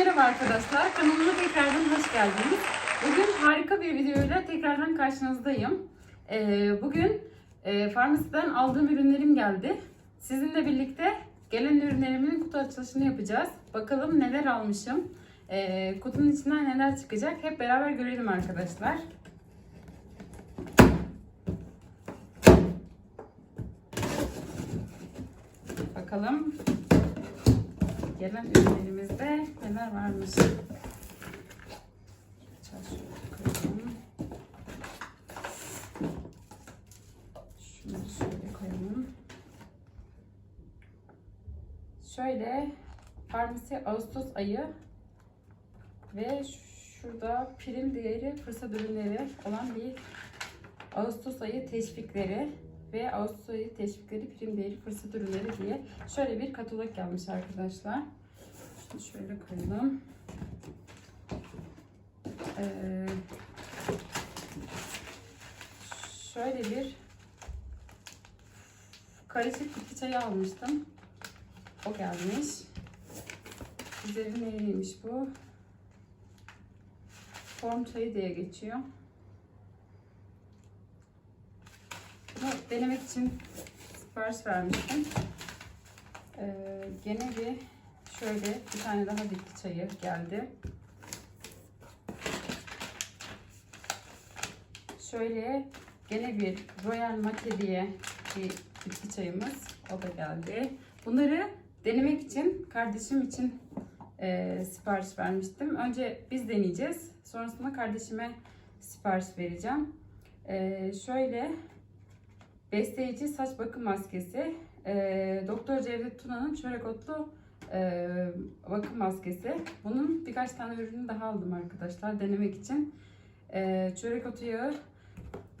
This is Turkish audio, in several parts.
merhaba arkadaşlar. Kanalıma tekrardan hoş geldiniz. Bugün harika bir videoyla tekrardan karşınızdayım. Ee, bugün e, farmasiden aldığım ürünlerim geldi. Sizinle birlikte gelen ürünlerimin kutu açılışını yapacağız. Bakalım neler almışım. Ee, kutunun içinden neler çıkacak hep beraber görelim arkadaşlar. Bakalım gelen ürünlerimizde neler varmış. Şunu şöyle koyalım. Şöyle farmasi Ağustos ayı ve şurada prim değeri fırsat ürünleri olan bir Ağustos ayı teşvikleri ve Ağustos ayı teşvikleri prim değeri fırsat ürünleri diye şöyle bir katalog gelmiş arkadaşlar. Şunu şöyle koyalım. Ee, şöyle bir karışık bitki çayı almıştım. O gelmiş. Üzeri neymiş bu? Form çayı diye geçiyor. Bunu denemek için sipariş vermiştim. Ee, gene bir şöyle bir tane daha bitki çayı geldi. Şöyle gene bir Royal Mate diye bir bitki çayımız. O da geldi. Bunları denemek için kardeşim için e, sipariş vermiştim. Önce biz deneyeceğiz. Sonrasında kardeşime sipariş vereceğim. E, şöyle besleyici saç bakım maskesi. E, Doktor Cevdet Tuna'nın çörek otlu e, bakım maskesi. Bunun birkaç tane ürünü daha aldım arkadaşlar denemek için. E, çörek otu yağı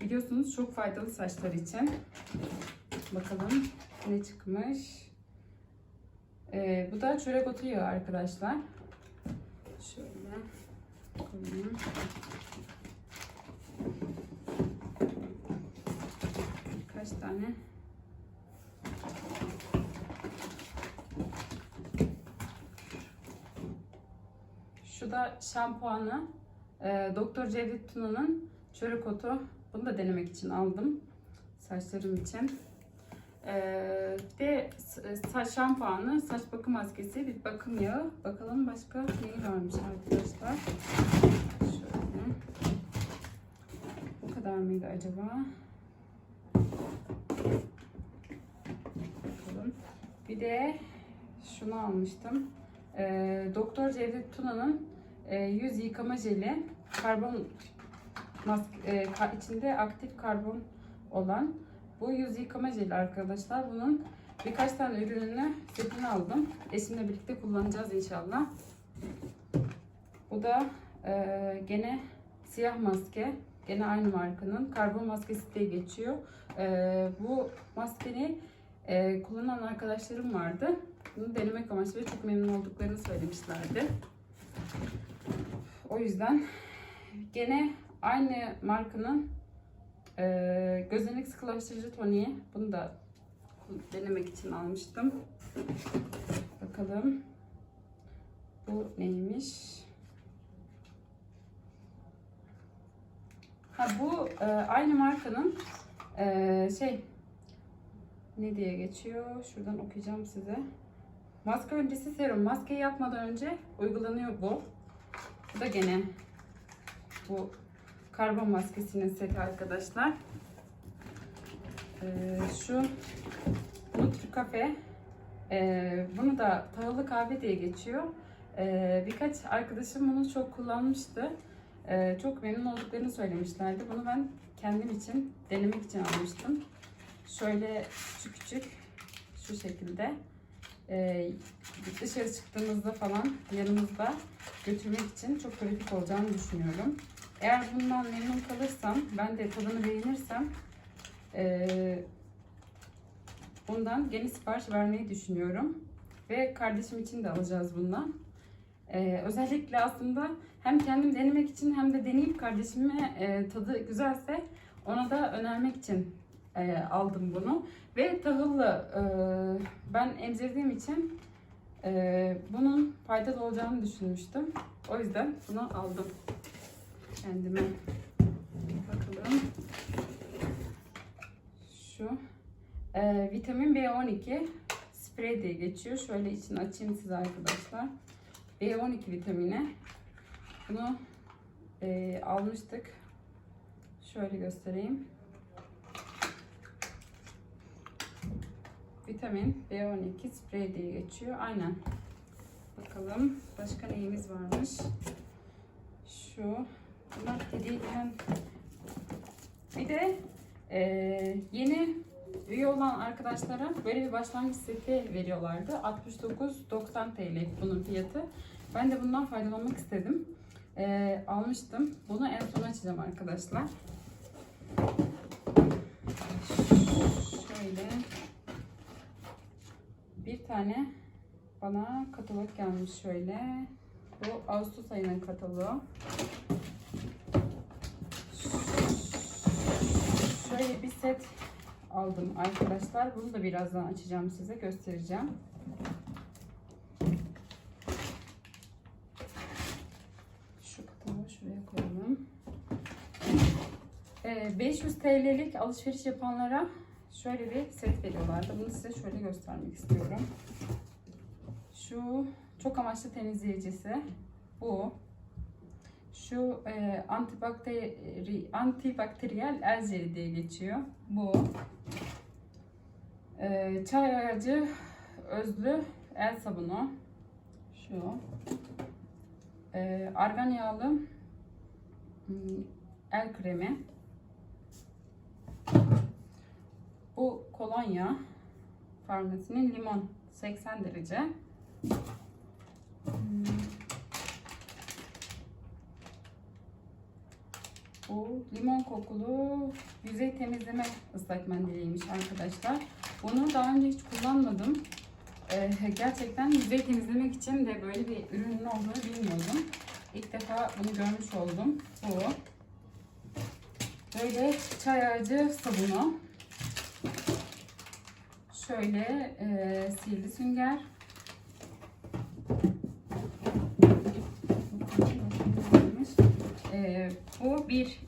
biliyorsunuz çok faydalı saçlar için. Bakalım ne çıkmış. E, bu da çörek otu yağı arkadaşlar. Şöyle koyayım. Birkaç tane Şu da şampuanı. Ee, Doktor Cevdet Tuna'nın çörek otu. Bunu da denemek için aldım. Saçlarım için. Ee, ve saç şampuanı, saç bakım maskesi, bir bakım yağı. Bakalım başka neyi varmış arkadaşlar. Şöyle. Bu kadar mıydı acaba? Bakalım. De şunu almıştım. Ee, Doktor Cevdet Tuna'nın e, yüz yıkama jeli. Karbon maske, e, ka- içinde aktif karbon olan bu yüz yıkama jeli arkadaşlar. Bunun birkaç tane ürününü setini aldım. Eşimle birlikte kullanacağız inşallah. Bu da e, gene siyah maske. Gene aynı markanın. Karbon maskesi diye geçiyor. E, bu maskeni e, kullanan arkadaşlarım vardı. Bunu denemek amaçlı ve çok memnun olduklarını söylemişlerdi. O yüzden gene aynı markanın e, gözenek sıkılaştırıcı toniği. Bunu da denemek için almıştım. Bakalım. Bu neymiş? Ha bu e, aynı markanın e, şey ne diye geçiyor? Şuradan okuyacağım size. Maske öncesi serum. Maskeyi yapmadan önce uygulanıyor bu. Bu da gene bu karbon maskesinin seti arkadaşlar. Ee, şu Nutri Cafe. Ee, bunu da tahıllı kahve diye geçiyor. Ee, birkaç arkadaşım bunu çok kullanmıştı. Ee, çok memnun olduklarını söylemişlerdi. Bunu ben kendim için denemek için almıştım. Şöyle küçük küçük şu şekilde e, dışarı çıktığımızda falan yanımızda götürmek için çok pratik olacağını düşünüyorum. Eğer bundan memnun kalırsam, ben de tadını beğenirsem e, bundan yeni sipariş vermeyi düşünüyorum. Ve kardeşim için de alacağız bundan. E, özellikle aslında hem kendim denemek için hem de deneyip kardeşime e, tadı güzelse ona da önermek için e, aldım bunu. Ve tahıllı e, ben emzirdiğim için Ee, bunun faydalı olacağını düşünmüştüm. O yüzden bunu aldım kendime. Bakalım. Şu ee, vitamin B12 sprey diye geçiyor. Şöyle içini açayım size arkadaşlar. B12 vitamini. Bunu e, almıştık. Şöyle göstereyim. Vitamin B12 sprey diye geçiyor. Aynen. Bakalım başka neyimiz varmış. Şu. Bunlar hediyeden. Bir de e, yeni üye olan arkadaşlara böyle bir başlangıç seti veriyorlardı. 69.90 TL bunun fiyatı. Ben de bundan faydalanmak istedim. E, almıştım. Bunu en son açacağım arkadaşlar. Şöyle bir tane bana katalog gelmiş şöyle. Bu Ağustos ayının kataloğu. Şöyle bir set aldım arkadaşlar. Bunu da birazdan açacağım size göstereceğim. Şu kataloğu şuraya koyalım. Ee, 500 TL'lik alışveriş yapanlara şöyle bir set veriyorlardı. Bunu size şöyle göstermek istiyorum. Şu çok amaçlı temizleyicisi. Bu. Şu e, antibakteri, antibakteriyel el jeli diye geçiyor. Bu. E, çay ağacı özlü el sabunu. Şu. E, argan yağlı hmm, el kremi. Bu kolonya. Farmasinin limon 80 derece. Hmm. Bu limon kokulu yüzey temizleme ıslak mendiliymiş arkadaşlar. Bunu daha önce hiç kullanmadım. Ee, gerçekten yüzey temizlemek için de böyle bir ürünün olduğunu bilmiyordum. İlk defa bunu görmüş oldum. Bu. Böyle çay ağacı sabunu. Şöyle e, sihirli sünger. E, bu 1, 2,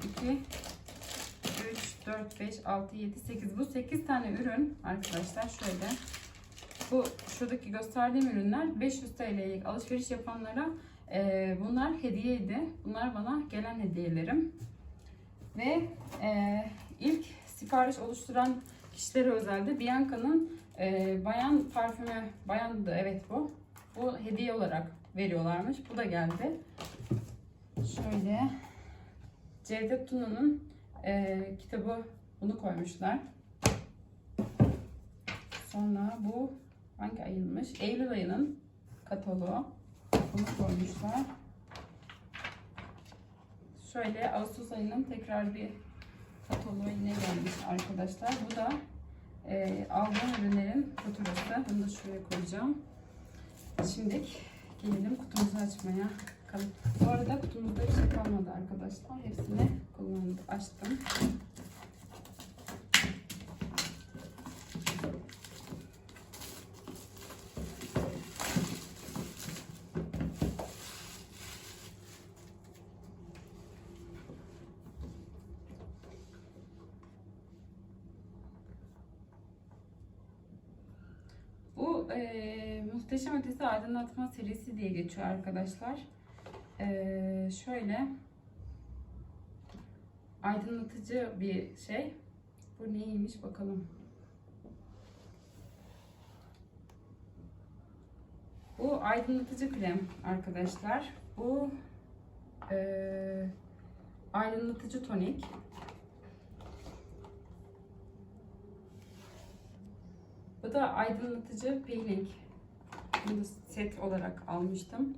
3, 4, 5, 6, 7, 8. Bu 8 tane ürün arkadaşlar şöyle. Bu şuradaki gösterdiğim ürünler 500 TL'lik alışveriş yapanlara e, bunlar hediyeydi. Bunlar bana gelen hediyelerim. Ve e, ilk sipariş oluşturan kişilere özelde Bianca'nın e, bayan parfümü, bayandı evet bu. Bu hediye olarak veriyorlarmış. Bu da geldi. Şöyle Cevdet Tuna'nın e, kitabı bunu koymuşlar. Sonra bu hangi ayınmış? Eylül ayının kataloğu. Bunu koymuşlar. Şöyle Ağustos ayının tekrar bir kataloğu yine gelmiş arkadaşlar. Bu da e, aldığım ürünlerin faturası. Bunu da şuraya koyacağım. Şimdi gelelim kutumuzu açmaya. Bu arada kutumuzda bir şey kalmadı arkadaşlar. Hepsini kullandım, açtım. Bu e, Muhteşem Ötesi Aydınlatma serisi diye geçiyor arkadaşlar. E, şöyle aydınlatıcı bir şey. Bu neymiş bakalım. Bu aydınlatıcı krem arkadaşlar. Bu e, aydınlatıcı tonik. Bu da aydınlatıcı peeling. Bunu set olarak almıştım.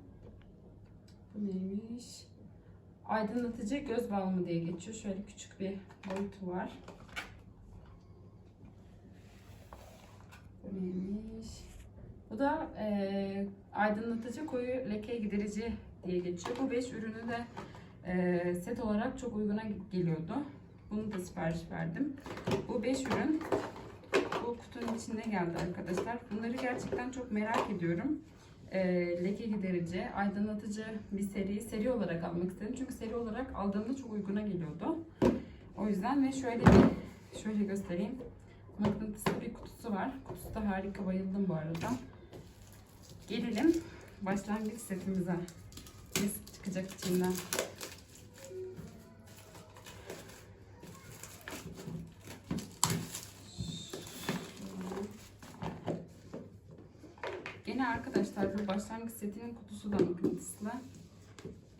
Bu neymiş? Aydınlatıcı göz balmı diye geçiyor. Şöyle küçük bir boyutu var. Bu neymiş? Bu da e, aydınlatıcı koyu leke giderici diye geçiyor. Bu 5 ürünü de e, set olarak çok uyguna geliyordu. Bunu da sipariş verdim. Bu 5 ürün bu kutunun içinde geldi arkadaşlar. Bunları gerçekten çok merak ediyorum. E, leke giderici, aydınlatıcı bir seri seri olarak almak istedim. Çünkü seri olarak aldığımda çok uyguna geliyordu. O yüzden ve şöyle bir şöyle göstereyim. Mıknatıslı bir kutusu var. Kutusu da harika bayıldım bu arada. Gelelim başlangıç setimize. Ne çıkacak içinden? Setinin kutusu da mıknatıslı.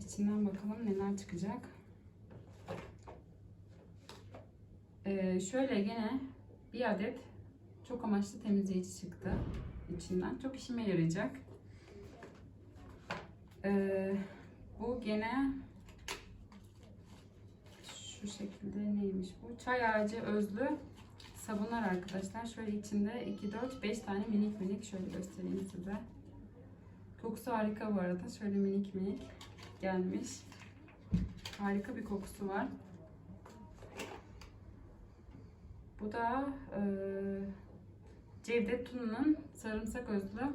İçinden bakalım neler çıkacak. Ee, şöyle gene bir adet çok amaçlı temizleyici çıktı içinden. Çok işime yarayacak. Ee, bu gene şu şekilde neymiş bu? Çay ağacı özlü sabunlar arkadaşlar. Şöyle içinde 2, 4, 5 tane minik minik şöyle göstereyim size. Kokusu harika bu arada. Şöyle minik minik gelmiş. Harika bir kokusu var. Bu da e, Cevdet Tuna'nın sarımsak özlü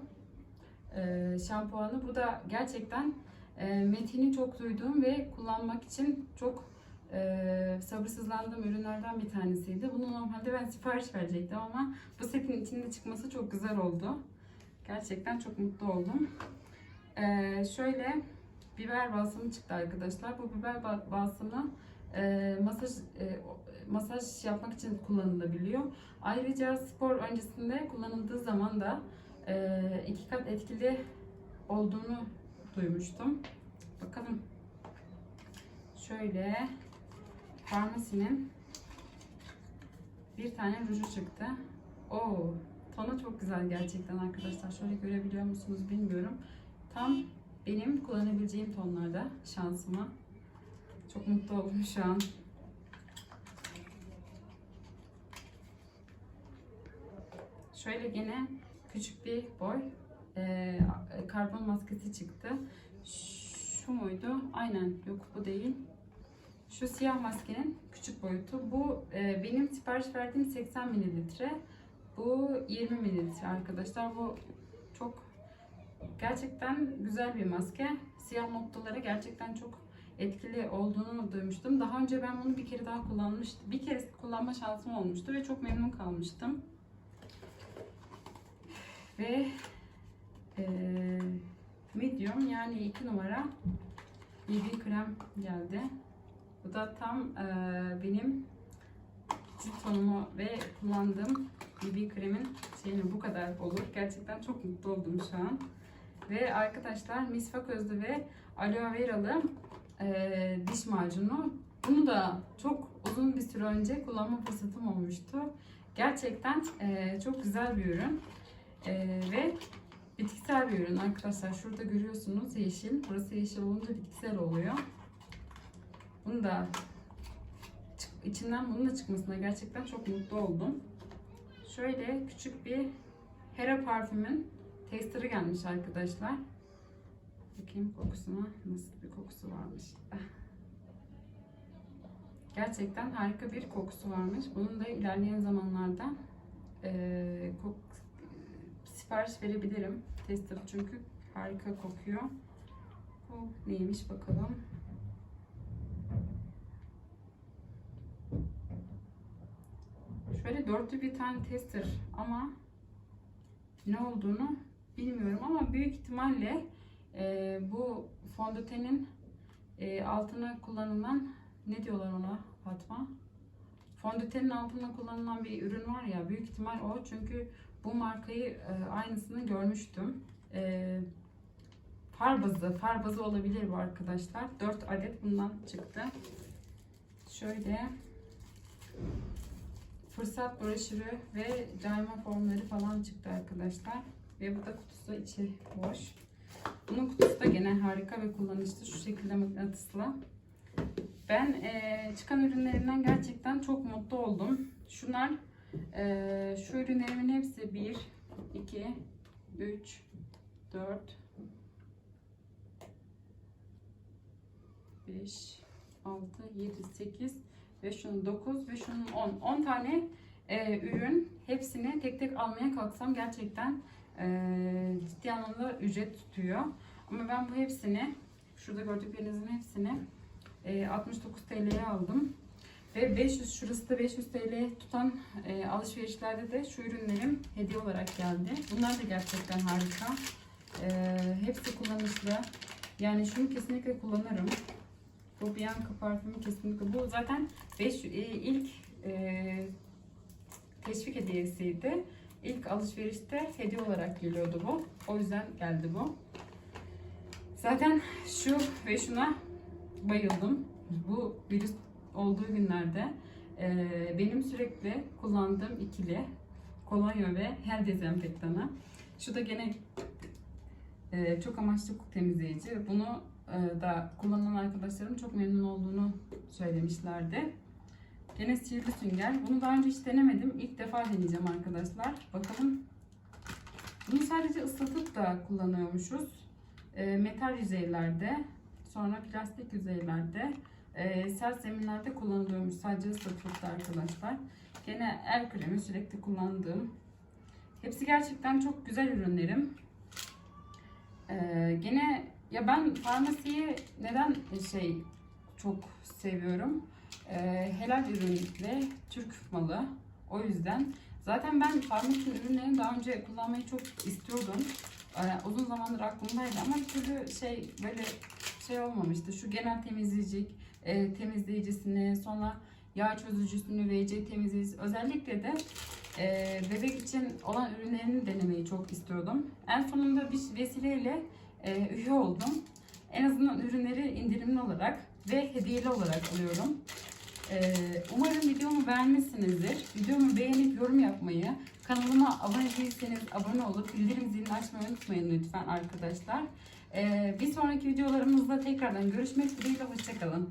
e, şampuanı. Bu da gerçekten e, metini çok duyduğum ve kullanmak için çok e, sabırsızlandığım ürünlerden bir tanesiydi. Bunu normalde ben sipariş verecektim ama bu setin içinde çıkması çok güzel oldu. Gerçekten çok mutlu oldum. E, şöyle biber balsamı çıktı arkadaşlar. Bu biber ba- balsamı e, masaj e, masaj yapmak için kullanılabiliyor. Ayrıca spor öncesinde kullanıldığı zaman da e, iki kat etkili olduğunu duymuştum. Bakalım. Şöyle Farmasi'nin bir tane ruju çıktı. Oo, tonu çok güzel gerçekten arkadaşlar. Şöyle görebiliyor musunuz bilmiyorum. Tam benim kullanabileceğim tonlarda şansıma. Çok mutlu oldum şu an. Şöyle gene küçük bir boy e, karbon maskesi çıktı. Şu muydu? Aynen yok bu değil. Şu siyah maskenin küçük boyutu. Bu e, benim sipariş verdiğim 80 mililitre. Bu 20 mililitre arkadaşlar. Bu gerçekten güzel bir maske. Siyah noktaları gerçekten çok etkili olduğunu duymuştum. Daha önce ben bunu bir kere daha kullanmıştım. Bir kere kullanma şansım olmuştu ve çok memnun kalmıştım. Ve e, medium yani 2 numara BB krem geldi. Bu da tam e, benim cilt tonumu ve kullandığım BB kremin şeyini bu kadar olur. Gerçekten çok mutlu oldum şu an. Ve arkadaşlar misvak özlü ve aloe veralı e, diş macunu. Bunu da çok uzun bir süre önce kullanma fırsatım olmuştu. Gerçekten e, çok güzel bir ürün. E, ve bitkisel bir ürün arkadaşlar. Şurada görüyorsunuz yeşil. Burası yeşil olunca bitkisel oluyor. Bunu da içinden bunun da çıkmasına gerçekten çok mutlu oldum. Şöyle küçük bir Hera parfümün testerı gelmiş arkadaşlar. Bakayım kokusuna nasıl bir kokusu varmış. Gerçekten harika bir kokusu varmış. Bunun da ilerleyen zamanlarda eee, kok sipariş verebilirim. Tester çünkü harika kokuyor. Bu neymiş bakalım. Şöyle dörtlü bir tane tester ama ne olduğunu bilmiyorum ama büyük ihtimalle e, bu fondötenin e, altına kullanılan ne diyorlar ona Fatma? Fondötenin altına kullanılan bir ürün var ya büyük ihtimal o çünkü bu markayı e, aynısını görmüştüm. E, far bazı, olabilir bu arkadaşlar. 4 adet bundan çıktı. Şöyle fırsat broşürü ve cayma formları falan çıktı arkadaşlar. Ve bu da kutusu içi boş. Bunun kutusu da gene harika ve kullanışlı. Şu şekilde mıknatıslı. Ben eee, çıkan ürünlerimden gerçekten çok mutlu oldum. Şunlar eee, şu ürünlerimin hepsi 1, 2, 3, 4, 5, 6, 7, 8 ve şunun 9 ve şunun 10. 10 tane e, ürün hepsini tek tek almaya kalksam gerçekten ciddi anlamda ücret tutuyor. Ama ben bu hepsini, şurada gördüklerinizin hepsini e, 69 TL'ye aldım. Ve 500 şurası da 500 TL tutan e, alışverişlerde de şu ürünlerim hediye olarak geldi. Bunlar da gerçekten harika. E, hepsi kullanışlı. Yani şunu kesinlikle kullanırım. Bu Bianca parfümü kesinlikle. Bu zaten 5 ilk e, teşvik hediyesiydi. İlk alışverişte hediye olarak geliyordu bu. O yüzden geldi bu. Zaten şu ve şuna bayıldım. Bu virüs olduğu günlerde e, benim sürekli kullandığım ikili kolonya ve her dezenfektanı. Şu da gene e, çok amaçlı temizleyici. Bunu e, da kullanan arkadaşlarım çok memnun olduğunu söylemişlerdi. Gene sihirli sünger. Bunu daha önce hiç denemedim. İlk defa deneyeceğim arkadaşlar. Bakalım. Bunu sadece ıslatıp da kullanıyormuşuz. E, metal yüzeylerde, sonra plastik yüzeylerde, e, sert zeminlerde kullanılıyormuş. Sadece ıslatıp da arkadaşlar. Gene el kremi sürekli kullandığım. Hepsi gerçekten çok güzel ürünlerim. Ee, gene ya ben farmasiyi neden şey çok seviyorum? Ee, helal ürün ve Türk malı. O yüzden zaten ben farmasi ürünlerini daha önce kullanmayı çok istiyordum. Ee, uzun zamandır aklımdaydı ama bir türlü şey böyle şey olmamıştı. Şu genel temizleyici, e, temizleyicisini, sonra yağ çözücüsünü, VC temizleyicisi özellikle de e, bebek için olan ürünlerini denemeyi çok istiyordum. En sonunda bir vesileyle e, üye oldum. En azından ürünleri indirimli olarak ve hediyeli olarak alıyorum. E, umarım videomu beğenmişsinizdir. Videomu beğenip yorum yapmayı, kanalıma abone değilseniz abone olup bildirim zilini açmayı unutmayın lütfen arkadaşlar. E, bir sonraki videolarımızda tekrardan görüşmek dileğiyle. Hoşçakalın.